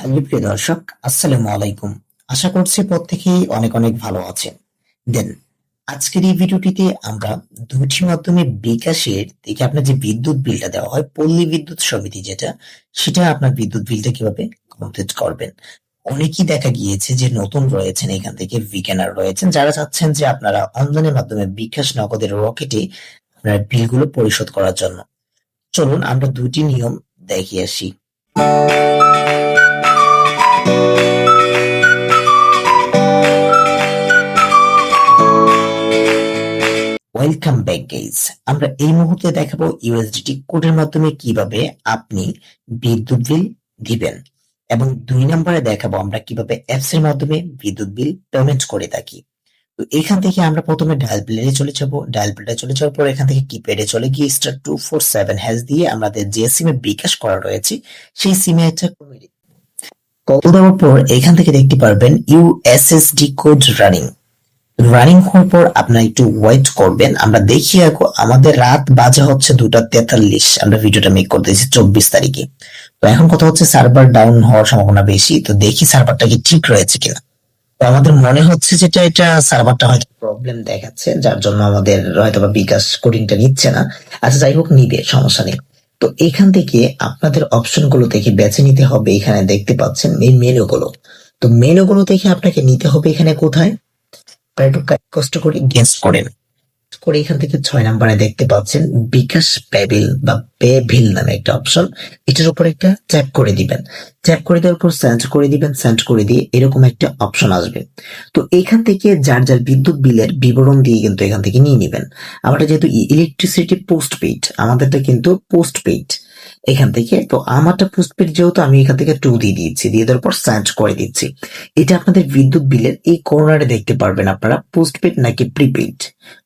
Hello, প্রিয় দর্শক, আসসালামু আলাইকুম। আশা করছি প্রত্যেকেই অনেক অনেক ভালো আছেন। দেন, আজকের এই ভিডিওটিতে আমরা দুটি মাধ্যমে বিকাশের আপনার যে বিদ্যুৎ বিলটা দেওয়া হয়, পল্লী বিদ্যুৎ সমিতি যেটা, সেটা আপনার বিদ্যুৎ বিলটা কীভাবে কমপ্লিট করবেন? অনেকেই দেখা গিয়েছে যে নতুন রয়েছেন এখান থেকে, বিজ্ঞানার রয়েছেন, যারা চাচ্ছেন যে আপনারা অনলাইনের মাধ্যমে বিকাশ নগদের রকেটে আপনার বিলগুলো পরিশোধ করার জন্য। চলুন, আমরা দুটি নিয়ম দেখিয়ে আসি। ওয়েলকাম ব্যাক গাইজ আমরা এই মুহূর্তে দেখাবো ইউএসডিটি কোডের মাধ্যমে কীভাবে আপনি বিদ্যুৎ বিল দিবেন এবং দুই নম্বরে দেখাবো আমরা কীভাবে অ্যাপস এর মাধ্যমে বিদ্যুৎ বিল পেমেন্ট করে থাকি। তো এখান থেকে আমরা প্রথমে ডায়াল প্লেটে চলে যাব। ডায়াল প্লেটে চলে যাওয়ার পর এখান থেকে কিপ্যাডে চলে গিয়ে star two four seven hash দিয়ে আমাদের যে সিমে বিকাশ করা রয়েছে, সেই সিমে একটা কল দেওয়ার পর এখান থেকে দেখতে পারবেন ইউএসএসডি কোড রানিং রানিং হওয়ার পর আপনারা একটু ওয়েট করবেন। আমরা দেখি আগো আমাদের রাত বাজে হচ্ছে দুটা তেতাল্লিশ। আমরা ভিডিওটা মেক করতেছি চব্বিশ তারিখে। তো এখন কথা হচ্ছে সার্ভার ডাউন হওয়ার সম্ভাবনা বেশি। তো দেখি সার্ভারটা কি ঠিক রয়েছে কিনা। তো আমাদের মনে হচ্ছে যেটা, এটা সার্ভারটা হয়তো প্রবলেম দেখাচ্ছে, যার জন্য আমাদের হয়তো বা বিকাশ কোডিংটা নিচ্ছে না। আচ্ছা যাই হোক, নিবে, সমস্যা নেই। তো এখান থেকে আপনাদের অপশনগুলো থেকে বেছে নিতে হবে। এখানে দেখতে পাচ্ছেন মেনু গুলো তো মেনু গুলো থেকে আপনাকে নিতে হবে এখানে কোথায়? কষ্ট করে গেস করেন। করে এখান থেকে ছয় নম্বরে দেখতে পাচ্ছেন বিকাশ পেবিল বা পেভিল নামে একটা অপশন এটার উপর একটা ট্যাপ করে দিবেন। ট্যাপ করে দেওয়ার পর সেন্ড করে দিবেন সেন্ড করে দিয়ে এরকম একটা অপশন আসবে। তো এখান থেকে যার যার বিদ্যুৎ বিলের বিবরণ দিয়ে কিন্তু এখান থেকে নিয়ে নেবেন। আমরা যেহেতু ইলেকট্রিসিটি পোস্ট পেইড আমাদেরটা কিন্তু পোস্ট পেইড এখান থেকে। তো আমারটা পোস্টপেড যেহেতু আমি এখান থেকে টু দিয়ে দিচ্ছি দিয়ে দেওয়ার পর সেন্ড করে দিচ্ছি। এটা আপনাদের বিদ্যুৎ বিলের এই কর্নারে দেখতে পারবেন আপনারা পোস্টপেড নাকি প্রিপেইড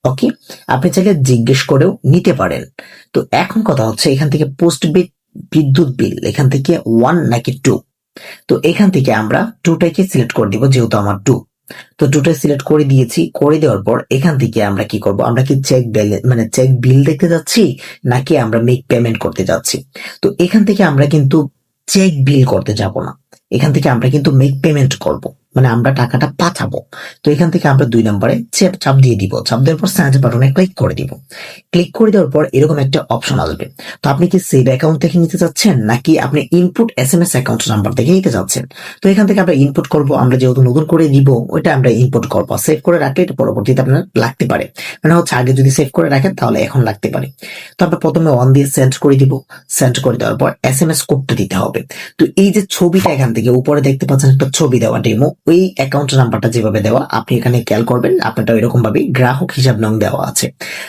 ওকে আপনি চাইলে জিজ্ঞেস করেও নিতে পারেন। তো এখন কথা হচ্ছে এখান থেকে পোস্ট পেড বিদ্যুৎ বিল, এখান থেকে ওয়ান নাকি টু তো এখান থেকে আমরা টুটাকে সিলেক্ট করে দিব, যেহেতু আমার টু তো দুটোই সিলেক্ট করে দিয়েছি, করে দেওয়ার পর এখান থেকে আমরা কি করব? আমরা কি চেক ব্যালেন্স মানে চেক বিল দেখতে যাচ্ছি, নাকি আমরা মেক পেমেন্ট করতে যাচ্ছি? তো এখান থেকে আমরা কিন্তু চেক বিল করতে যাব না। এখান থেকে আমরা কিন্তু মেক পেমেন্ট করব। মানে আমরা টাকাটা পাঠাবো। তো এখান থেকে আমরা দুই নম্বরে চেপ চাপ দিয়ে দিব। চাপ দেওয়ার পর স্যান্ড বাটনে ক্লিক করে দিব। ক্লিক করে দেওয়ার পর এরকম একটা অপশন আসবে। তো আপনি কি সেভ অ্যাকাউন্ট থেকে নিতে চাচ্ছেন, নাকি আপনি input S M S account number থেকে নিতে চাচ্ছেন? তো এখান থেকে আমরা ইনপুট করব, আমরা যেহেতু নতুন করে দিব ওইটা আমরা ইনপুট করব। সেভ করে রাখলে এটা পরবর্তীতে আপনার লাগতে পারে। মানে হচ্ছে আগে যদি সেভ করে রাখেন, তাহলে এখন লাগতে পারে। তো আমরা প্রথমে অন দিয়ে সেন্ড করে দিব। সেন্ড করে দেওয়ার পর এস এম এস কোডটা দিতে হবে। তো এই যে ছবিটা এখান থেকে, উপরে দেখতে পাচ্ছেন একটা ছবি দেওয়া ডেমো ওই অ্যাকাউন্ট নাম্বারটা যেভাবে দেওয়া, আপনি এখানে খেয়াল করবেন, আপনারটা এরকম ভাবে গ্রাহক হিসাব নং দেওয়া আছে।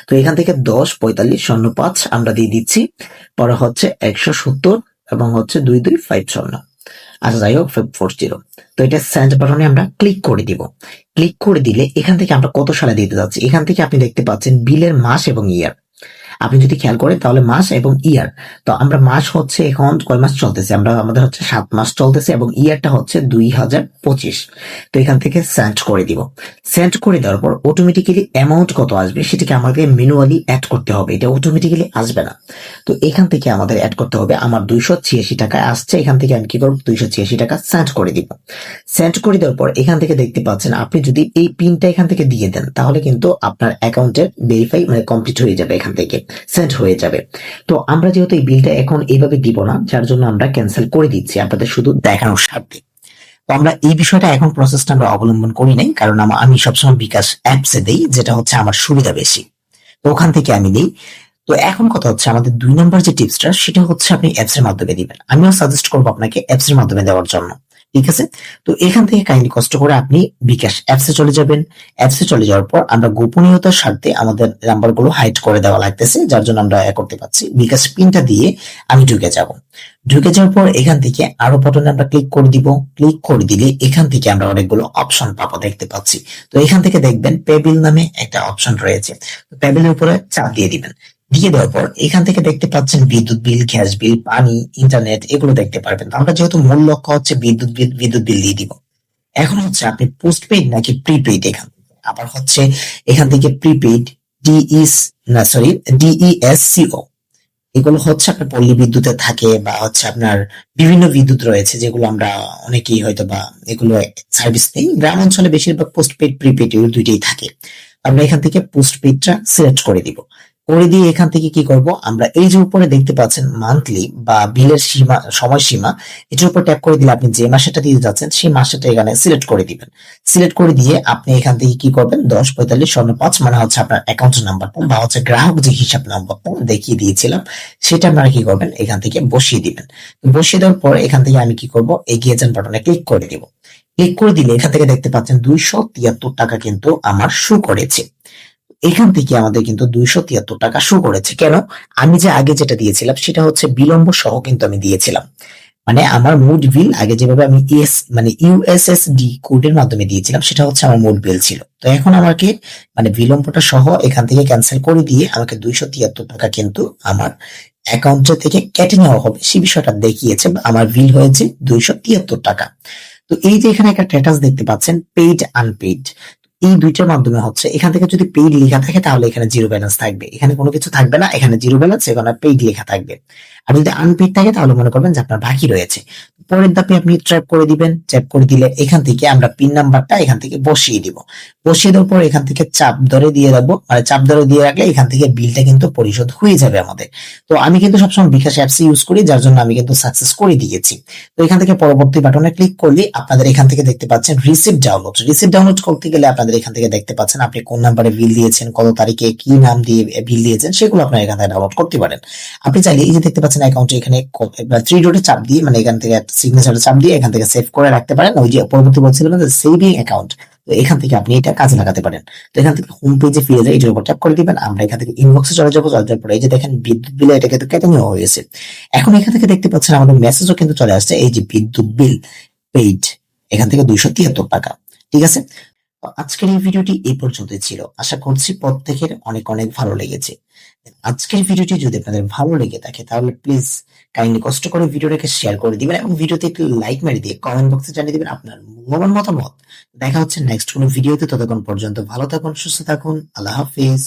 তো এখান থেকে দশ, পঁয়তাল্লিশ, শূন্য, পাঁচ আমরা দিয়ে দিচ্ছি। পরে হচ্ছে একশো সত্তর এবং হচ্ছে দুই দুই ফাইভ শূন্য আচ্ছা যাই হোক ফোর জিরো তো এটা সেন্ড বাটনে আমরা ক্লিক করে দিব। ক্লিক করে দিলে এখান থেকে আমরা কত সালে দিতে যাচ্ছি? এখান থেকে আপনি দেখতে পাচ্ছেন বিলের মাস এবং ইয়ার আপনি যদি খেয়াল করেন তাহলে মাস এবং ইয়ার। তো আমরা মাস হচ্ছে এখন কয় মাস চলতেছে? আমরা, আমাদের হচ্ছে সাত মাস চলতেছে এবং ইয়ারটা হচ্ছে দুই হাজার পঁচিশ। তো এখান থেকে সেন্ড করে দিব। সেন্ড করে দেওয়ার পর অটোমেটিক্যালি অ্যামাউন্ট কত আসবে সেটাকে আমাকে ম্যানুয়ালি অ্যাড করতে হবে। এটা অটোমেটিক্যালি আসবে না। তো এখান থেকে আমাদের অ্যাড করতে হবে। আমার দুইশো ছিয়াশি টাকা আসছে। এখান থেকে আমি কি করব? দুইশো ছিয়াশি টাকা সেন্ড করে দিব। সেন্ড করে দেওয়ার পর এখান থেকে দেখতে পাচ্ছেন আপনি যদি এই পিনটা এখান থেকে দিয়ে দেন, তাহলে কিন্তু আপনার অ্যাকাউন্টের ভেরিফাই মানে কমপ্লিট হয়ে যাবে এখান থেকে। সেন্ড হয়ে যাবে। তো আমরা যেহেতু এই বিলটা এখন এইভাবে দিব না, যার জন্য আমরা ক্যান্সেল করে দিচ্ছি আপনাদের শুধু দেখানোর স্বার্থে তো আমরা এই বিষয়টা এখন প্রসেসটা আমরা অবলম্বন করি নাই, কারণ আমা- সবসময় বিকাশ অ্যাপসে দেই, যেটা হচ্ছে আমার সুবিধা বেশি। তো ওখান থেকে আমি দিই। তো এখন কথা হচ্ছে আমাদের দুই নম্বর যে টিপসটা সেটা হচ্ছে আপনি অ্যাপসের মাধ্যমে দিবেন। আমিও সাজেস্ট করব আপনাকে অ্যাপসের মাধ্যমে দেওয়ার জন্য। ঠিক আছে? তো এখান থেকে কাইন্ডলি কষ্ট করে আপনি বিকাশ অ্যাপসে চলে যাবেন। অ্যাপসে চলে যাওয়ার পর আমরা গোপনীয়তার স্বার্থে আমাদের নাম্বারগুলো হাইড করে দেওয়া লাগতেছে, যার জন্য আমরা করতে পারছি। বিকাশ পিনটা দিয়ে আমি ঢুকে যাব। ঢুকে যাওয়ার পর এখান থেকে আরও বাটনে আমরা ক্লিক করে দিব। ক্লিক করে দিলে এখান থেকে আমরা অনেকগুলো অপশন পাবো দেখতে পাচ্ছি। তো এখান থেকে দেখবেন পেবিল নামে একটা অপশন রয়েছে। পেবিলের উপরে চাপ দিয়ে দিবেন। দিয়ে দেওয়ার পর এখান থেকে দেখতে পাচ্ছেন বিদ্যুৎ বিল, গ্যাস বিল, পানি, ইন্টারনেট, এগুলো দেখতে পারবেন। আমরা যেহেতু মূল লক্ষ্য হচ্ছে বিদ্যুৎ বিল বিদ্যুৎ বিল দিয়ে দিব। এখন হচ্ছে আপনি পোস্টপেড নাকি প্রিপেইড এখান আবার হচ্ছে এখান থেকে প্রিপেইড ডিইস না সরি ডিইএসসিও এগুলো হচ্ছে আপনার পল্লী বিদ্যুতে থাকে বা হচ্ছে আপনার বিভিন্ন বিদ্যুৎ রয়েছে, যেগুলো আমরা অনেকেই হয়তো বা এগুলো সার্ভিস নেই। গ্রাম অঞ্চলে বেশিরভাগ পোস্টপেড প্রিপেড দুইটাই থাকে। আমরা এখান থেকে পোস্টপেডটা সিলেক্ট করে দিব। করে দিয়ে এখান থেকে কি করব? আমরা এই যে উপরে দেখতে পাচ্ছেন মান্থলি বা বিলের সীমা, সময়সীমা এটার উপর ট্যাপ করে দিলে আপনি যে মাসেটা দিতে যাচ্ছেন, সেই মাসটা এখানে সিলেক্ট করে দিবেন। সিলেক্ট করে দিয়ে আপনি এখান থেকে কি করবেন? দশ, পঁয়তাল্লিশ শূন্য পাঁচ মানে হচ্ছে আপনার অ্যাকাউন্ট নাম্বারটা বা হচ্ছে গ্রাহক যে হিসাব নাম্বারটা দেখিয়ে দিয়েছিলাম, সেটা আপনারা কি করবেন? এখান থেকে বসিয়ে দিবেন। বসিয়ে দেওয়ার পর এখান থেকে আমি কি করব? এগিয়ে যান বাটনে ক্লিক করে দিব। ক্লিক করে দিলে এখান থেকে দেখতে পাচ্ছেন দুইশো তিয়াত্তর টাকা কিন্তু আমার শু করেছে। এখান থেকে আমাদের কিন্তু দুইশো তিয়াত্তর টাকা শো করেছে। কেন? আমি যে আগে যেটা দিয়েছিলাম সেটা হচ্ছে বিলম্ব সহ কিন্তু আমি দিয়েছিলাম। মানে আমার মুড বিল আগে যেভাবে আমি ইএস মানে ইউএসএসডি কোডের মাধ্যমে দিয়েছিলাম সেটা হচ্ছে আমার মুড বিল ছিল। তো এখন আমাকে মানে বিলম্বটা সহ এখান থেকে ক্যান্সেল করে দিয়ে আমাকে দুইশো তিয়াত্তর টাকা কিন্তু আমার অ্যাকাউন্ট থেকে কেটে নেওয়া হবে। সেই বিষয়টা দেখিয়েছে, আমার বিল হয়েছে দুইশো তিয়াত্তর টাকা। তো এই যে এখানে একটা স্ট্যাটাস দেখতে পাচ্ছেন পেইড আনপেইড এই দুইটার মাধ্যমে হচ্ছে। এখান থেকে যদি পেইড লেখা থাকে, তাহলে এখানে জিরো ব্যালেন্স থাকবে। এখানে কোনো কিছু থাকবে না, এখানে জিরো ব্যালেন্স এখানে পেইড লেখা থাকবে। আর যদি আনপেইড থাকে, তাহলে মনে করবেন যে আপনার বাকি রয়েছে। পরের ধাপে আপনি ট্র্যাপ করে দিবেন। ট্র্যাপ করে দিলে এখান থেকে আমরা পিন নাম্বারটা এখান থেকে বসিয়ে দিব। বসিয়ে দেওয়ার পর এখান থেকে চাপ ধরে দিয়ে রাখব। মানে চাপ ধরে দিয়ে রাখলে এখান থেকে বিলটা কিন্তু পরিশোধ হয়ে যাবে আমাদের। তো আমি কিন্তু সবসময় বিকাশ অ্যাপস ইউজ করি, যার জন্য আমি কিন্তু সাকসেস করে দিয়েছি। তো এখান থেকে পরবর্তী বাটনে ক্লিক করলে আপনাদের এখান থেকে দেখতে পাচ্ছেন রিসিপ্ট ডাউনলোড রিসিপ্ট ডাউনলোড করতে গেলে আপনাদের এখান থেকে দেখতে পাচ্ছেন আপনি কোন নাম্বারে বিল দিয়েছেন, কত তারিখে কি নাম দিয়ে বিল দিয়েছেন, সেগুলো আপনারা এখান থেকে ডাউনলোড করতে পারেন। আপনি চাইলে এই যে দেখতে পাচ্ছেন অ্যাকাউন্টে এখানে থ্রি ডটে চাপ দিয়ে মানে এখান থেকে সিগনেচারে চাপ দিয়ে এখান থেকে সেভ করে রাখতে পারেন। ওই যে পরবর্তী বলছিলাম সেভিং অ্যাকাউন্ট তো এখান থেকে আপনি এটা কাজে লাগাতে পারেন। তো এখান থেকে হোম পেজে ফিরে যায় এটার উপর ট্যাপ করে দিবেন, আমরা এখান থেকে ইনবক্সে চলে যাব চলে যাওয়ার পরে এই যে দেখেন বিদ্যুৎ বিলে এটা কিন্তু কেটে নেওয়া হয়েছে। এখন এখান থেকে দেখতে পাচ্ছেন আমাদের মেসেজও কিন্তু চলে আসছে, এই যে বিদ্যুৎ বিল পেইড এখান থেকে দুইশো তিয়াত্তর টাকা। ঠিক আছে? আজকের এই ভিডিওটি এই পর্যন্তই ছিল। আশা করছি প্রত্যেকের অনেক অনেক ভালো লেগেছে। আজকের ভিডিওটি যদি আপনাদের ভালো লেগে থাকে, তাহলে প্লিজ কাইন্ডলি কষ্ট করে ভিডিওটাকে শেয়ার করে দিবেন এবং ভিডিওতে একটু লাইক মেরে দিয়ে কমেন্ট বক্সে জানিয়ে দিবেন আপনার মূল্যবান মতামত। দেখা হচ্ছে নেক্সট কোনো ভিডিওতে ততক্ষণ পর্যন্ত ভালো থাকুন, সুস্থ থাকুন, আল্লাহ হাফিজ।